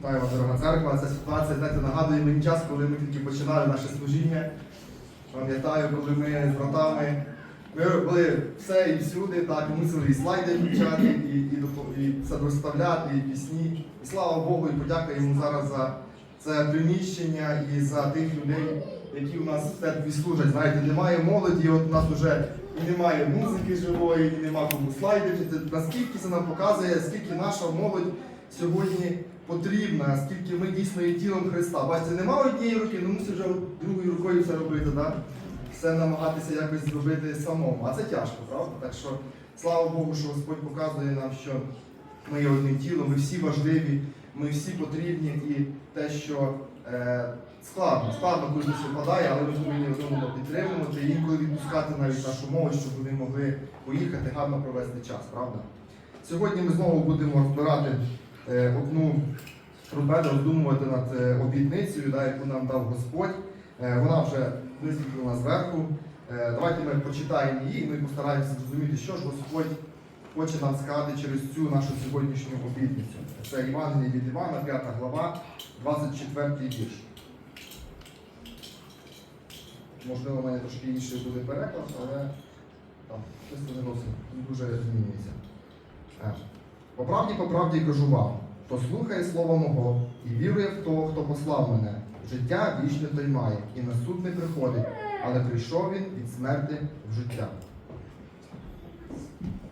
Вітаю вас, дорога церква. Ця ситуація знаєте, нагадує мені час, коли ми тільки починали наше служіння. Пам'ятаю, коли ми з братами ми були все і всюди, так, і мусили і слайди включати, і, і, і все розставляти, і пісні. І слава Богу, і подяка йому зараз за це приміщення і за тих людей, які у нас в церкві служать. Знаєте, немає молоді, от у нас вже і немає музики живої, і нема кому слайди. Наскільки це нам показує, скільки наша молодь сьогодні потрібна, скільки ми дійсно є тілом Христа. Бачите, нема однієї руки, ну мусить вже другою рукою все робити, да? все намагатися якось зробити самому. А це тяжко, правда? Так що слава Богу, що Господь показує нам, що ми є одним тілом, ми всі важливі, ми всі потрібні і те, що е, складно, складно щось випадає, але ми повинні одного підтримувати і інколи відпускати навіть нашу мову, щоб вони могли поїхати, гарно провести час, правда? Сьогодні ми знову будемо розбирати одну робити, роздумувати над е, обітницею, да, яку нам дав Господь. Е, Вона вже висвітлена зверху. Е, Давайте ми прочитаємо її і ми постараємося зрозуміти, що ж Господь хоче нам сказати через цю нашу сьогоднішню обітницю. Це Івангеліє від Івана, 5 глава, 24 вірш. Можливо, у мене трошки інший буде переклад, але там щось не дуже змінюється. По правді, по правді кажу вам, хто слухає слово мого і вірує в того, хто послав мене, життя вічне той має, і на суд не приходить, але прийшов він від смерти в життя.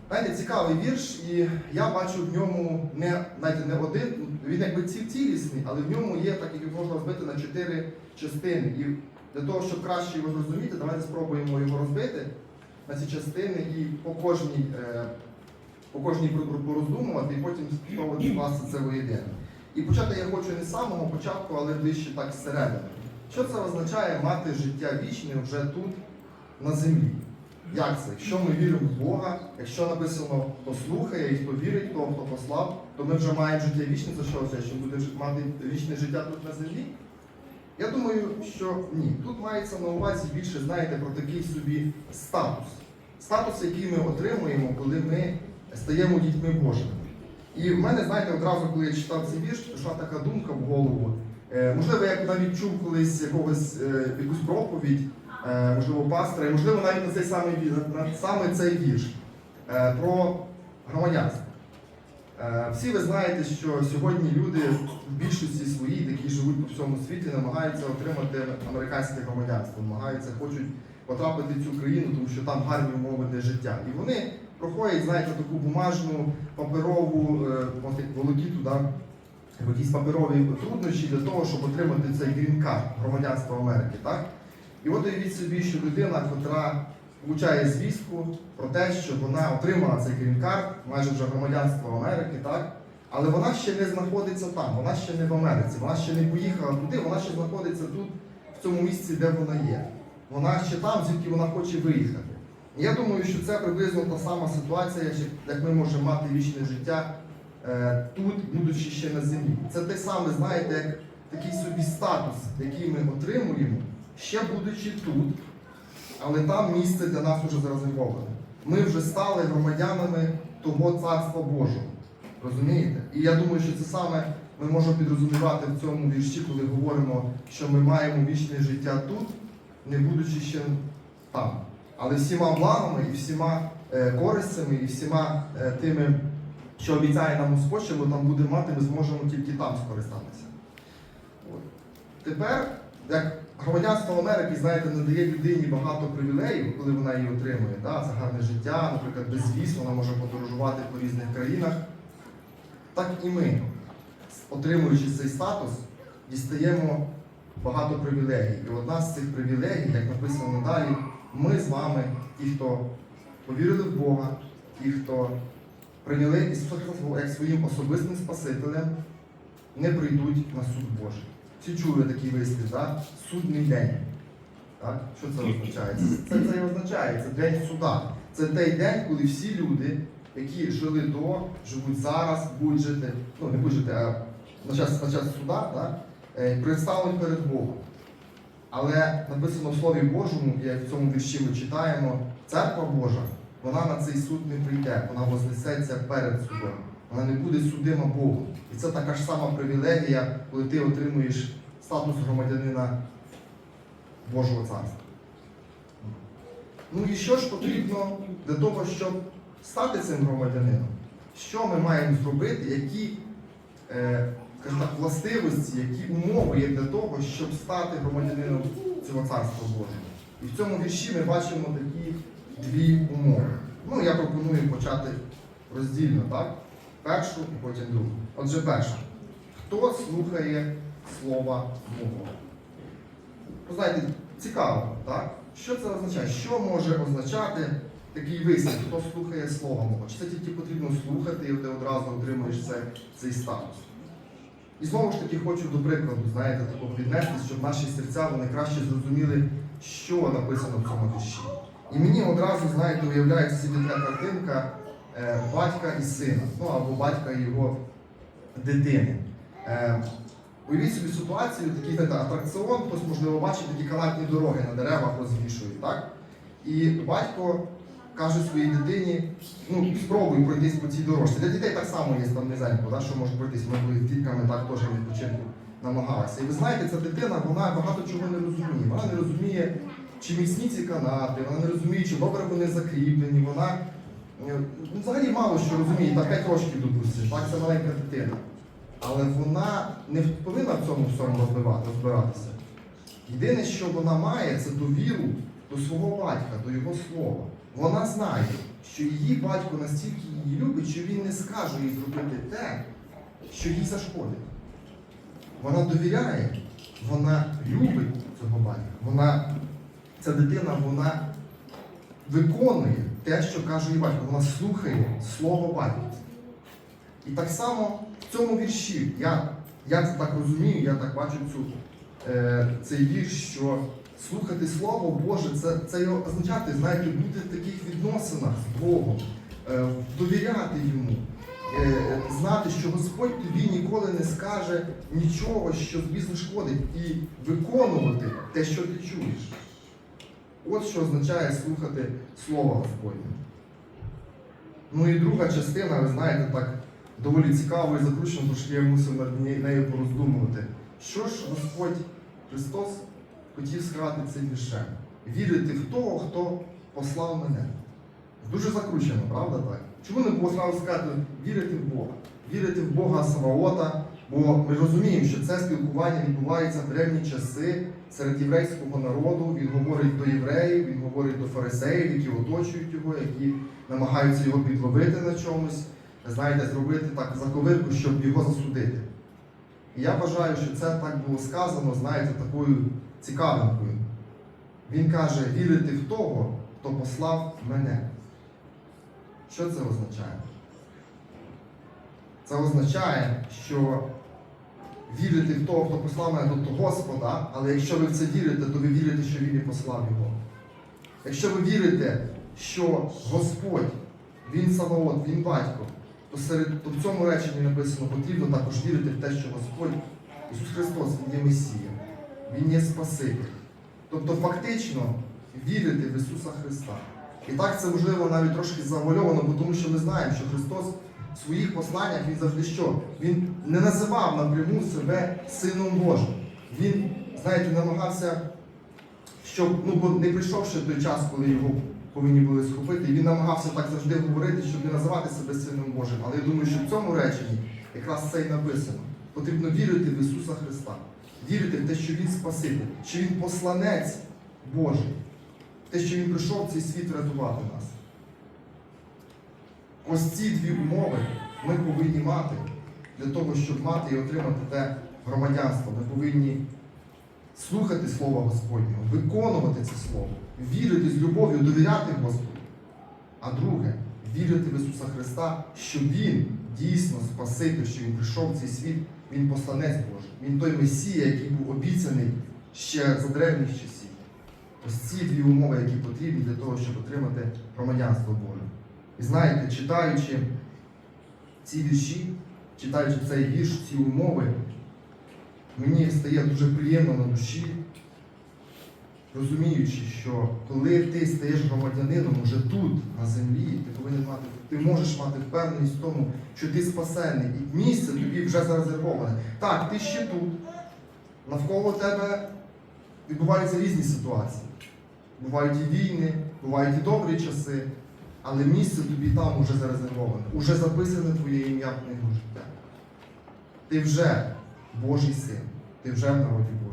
Знаєте, цікавий вірш, і я бачу в ньому не, знаєте, не один, він якби ці- цілісний, але в ньому є, так як можна розбити на чотири частини. І для того, щоб краще його зрозуміти, давайте спробуємо його розбити на ці частини і по кожній, е, по кожній пороздумувати, і потім спробувати скласти це воєдине. І почати я хочу не з самого початку, але ближче так зсередини. Що це означає мати життя вічне вже тут, на землі? Як це? Якщо ми віримо в Бога, якщо написано хто слухає і хто вірить того, хто послав, то ми вже маємо життя вічне, це що це? Що буде мати вічне життя тут на землі? Я думаю, що ні. Тут мається на увазі більше, знаєте, про такий собі статус. Статус, який ми отримуємо, коли ми стаємо дітьми Божими. І в мене, знаєте, одразу, коли я читав цей вірш, прийшла така думка в голову. Е, можливо, я навіть чув колись якогось, е, якусь проповідь, е, можливо, пастора, і можливо навіть на цей самий вірш, на саме цей вірш про громадянство. Всі ви знаєте, що сьогодні люди в більшості своїй, які живуть по всьому світі, намагаються отримати американське громадянство, намагаються, хочуть потрапити в цю країну, тому що там гарні умови для життя. І вони проходять, знаєте, таку бумажну, паперову е, волокіту, да, якісь паперові труднощі для того, щоб отримати цей грін-карт, громадянство Америки. Так? І от уявіть собі, що людина, котра получає звістку про те, що вона отримала цей грін-карт, майже вже громадянство Америки, так? але вона ще не знаходиться там, вона ще не в Америці, вона ще не поїхала туди, вона ще знаходиться тут, в цьому місці, де вона є. Вона ще там, звідки вона хоче виїхати. Я думаю, що це приблизно та сама ситуація, як ми можемо мати вічне життя е, тут, будучи ще на землі. Це те саме, знаєте, як такий собі статус, який ми отримуємо, ще будучи тут, але там місце для нас вже зарезервоване. Ми вже стали громадянами того царства Божого. Розумієте? І я думаю, що це саме ми можемо підрозумівати в цьому вірші, коли говоримо, що ми маємо вічне життя тут, не будучи ще там. Але всіма благами і всіма е, користями, і всіма е, тими, що обіцяє нам Господь, що ми там будемо мати, ми зможемо тільки там скористатися. Тепер, як громадянство Америки, знаєте, надає людині багато привілеїв, коли вона її отримує. Да? Це гарне життя, наприклад, безвіз, вона може подорожувати по різних країнах. Так і ми, отримуючи цей статус, дістаємо багато привілегій. І одна з цих привілегій, як написано далі, ми з вами, ті, хто повірили в Бога, ті, хто прийняли Ісуса Христа як своїм особистим Спасителем, не прийдуть на суд Божий. Всі чули такий вислів, так? судний день. Так? Що це означає? Це, це і означає, це день суда. Це той день, коли всі люди, які жили до, живуть зараз, будуть жити, ну не будуть жити, а на час, на час суда, так? Е, представлені перед Богом. Але написано в Слові Божому, як в цьому вірші ми читаємо, церква Божа, вона на цей суд не прийде, вона вознесеться перед судом. вона не буде судима Богом. І це така ж сама привілегія, коли ти отримуєш статус громадянина Божого царства. Ну і що ж потрібно для того, щоб стати цим громадянином? Що ми маємо зробити, які е, скажімо так, властивості, які умови є для того, щоб стати громадянином цього царства Божого? І в цьому вірші ми бачимо такі дві умови. Ну, я пропоную почати роздільно, так? Першу і потім другу. Отже, перша. Хто слухає слова мого? Ви знаєте, цікаво, так? Що це означає? Що може означати такий вислів, хто слухає слова мого? Чи це тільки потрібно слухати, і ти одразу отримуєш це, цей статус? І знову ж таки хочу до прикладу, знаєте, такого піднести, щоб наші серця вони краще зрозуміли, що написано в цьому вірші. І мені одразу, знаєте, уявляється така картинка е, батька і сина, ну або батька і його дитини. Е, уявіть собі ситуацію, такий знаєте, атракціон, хтось, можливо, бачить такі канатні дороги на деревах розвішують, так? І батько каже своїй дитині, ну, спробуй пройтись по цій дорожці. Для дітей так само є там низенько, да, що може пройтись. Ми були з дітками так теж відпочинку намагалися. І ви знаєте, ця дитина, вона багато чого не розуміє. Вона не розуміє, чи міцні ці канати, вона не розуміє, чи добре вони закріплені, вона е, ну, взагалі мало що розуміє, та 5 років допустимо, так, це маленька дитина. Але вона не повинна в цьому всьому розбиратися. Єдине, що вона має, це довіру до свого батька, до його слова. Вона знає, що її батько настільки її любить, що він не скаже їй зробити те, що їй зашкодить. Вона довіряє, вона любить цього батька. Вона, ця дитина, вона виконує те, що каже її батько. Вона слухає слово батька. І так само в цьому вірші, я, я це так розумію, я так бачу цю, е, цей вірш, що слухати Слово Боже, це, це означати, знаєте, бути в таких відносинах з Богом, е, довіряти йому, е, знати, що Господь тобі ніколи не скаже нічого, що тобі зашкодить, і виконувати те, що ти чуєш. От що означає слухати Слово Господнє. Ну і друга частина, ви знаєте, так доволі цікаво і закручено, тому що я мусив над нею пороздумувати. Що ж Господь Христос хотів сказати цим віршем? Вірити в того, хто послав мене. Дуже закручено, правда так? Чому не було зразу сказати вірити в Бога? Вірити в Бога Саваота, бо ми розуміємо, що це спілкування відбувається в древні часи серед єврейського народу. Він говорить до євреїв, він говорить до фарисеїв, які оточують його, які намагаються його підловити на чомусь, знаєте, зробити так заковирку, щоб його засудити. І я вважаю, що це так було сказано, знаєте, такою цікавинкою. Він каже, вірити в того, хто послав мене. Що це означає? Це означає, що вірити в того, хто послав мене, тобто Господа, але якщо ви в це вірите, то ви вірите, що Він і послав його. Якщо ви вірите, що Господь, Він Саваот, Він батько, то, серед, то в цьому реченні написано, потрібно також вірити в те, що Господь, Ісус Христос, Він є Месія, Він є Спаситель. Тобто фактично вірити в Ісуса Христа. І так це можливо навіть трошки завуальовано, бо тому що ми знаємо, що Христос в своїх посланнях Він завжди що? Він не називав напряму себе Сином Божим. Він, знаєте, намагався, щоб, ну, бо не прийшов ще той час, коли його повинні були схопити, він намагався так завжди говорити, щоб не називати себе Сином Божим. Але я думаю, що в цьому реченні якраз це і написано. Потрібно вірити в Ісуса Христа, вірити в те, що Він Спаситель, що Він посланець Божий, в те, що Він прийшов в цей світ рятувати нас. Ось ці дві умови ми повинні мати для того, щоб мати і отримати те громадянство. Ми повинні слухати Слово Господнього, виконувати це Слово, вірити з любов'ю, довіряти Господу. А друге, вірити в Ісуса Христа, що Він дійсно Спаситель, що Він прийшов в цей світ, Він посланець Божий. Він той Месія, який був обіцяний ще за древніх часів. Ось ці дві умови, які потрібні для того, щоб отримати громадянство Боже. І знаєте, читаючи ці вірші, читаючи цей вірш, ці умови, мені стає дуже приємно на душі, розуміючи, що коли ти стаєш громадянином уже тут, на землі, ти повинен мати, ти можеш мати впевненість в тому, що ти спасений, і місце тобі вже зарезервоване. Так, ти ще тут. Навколо тебе відбуваються різні ситуації. Бувають і війни, бувають і добрі часи, але місце тобі там уже зарезервоване, уже записане твоє ім'я в книгу життя. Ти вже Божий син, ти вже в народі Божому.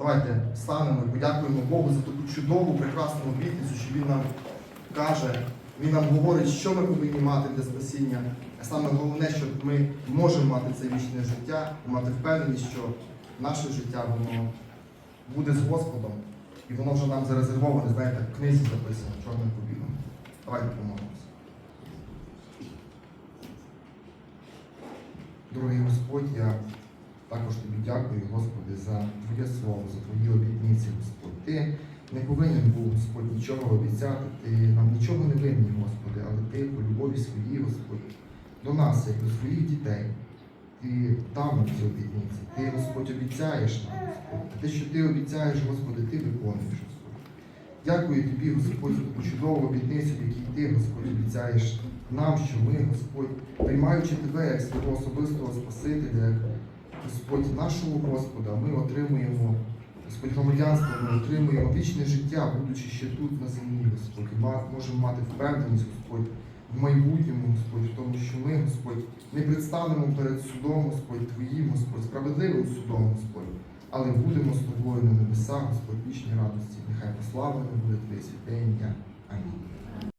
Давайте станемо і подякуємо Богу за таку чудову, прекрасну обітницю, що Він нам каже, Він нам говорить, що ми повинні мати для спасіння. А саме головне, що ми можемо мати це вічне життя, і мати впевненість, що наше життя воно буде з Господом, і воно вже нам зарезервоване, знаєте, в книзі записано чорним по білому. Давайте помолимося. Дорогий Господь, я також тобі дякую, Господи, за Твоє слово, за Твої обітниці, Господь. Ти не повинен був, Господь, нічого обіцяти, ти нам нічого не винні, Господи, але ти по любові своїй, Господь, до нас, як до своїх дітей, ти нам ці обітниці. Ти, Господь, обіцяєш нам, Господь. Те, що ти обіцяєш, Господи, ти виконуєш, Господь. Дякую тобі, Господь, за таку чудову обітницю, в якій ти, Господь, обіцяєш нам, що ми, Господь, приймаючи тебе як свого особистого Спасителя, Господь нашого Господа, ми отримуємо Господь громадянство, ми отримуємо вічне життя, будучи ще тут на землі, Господь, і можемо мати впевненість, Господь, в майбутньому, Господь, в тому, що ми, Господь, не предстанемо перед судом, Господь, Твоїм, Господь, справедливим судом, Господь, але будемо з тобою на небесах, Господь, вічній радості. Нехай прославлено буде Твоє святе ім'я. Амінь.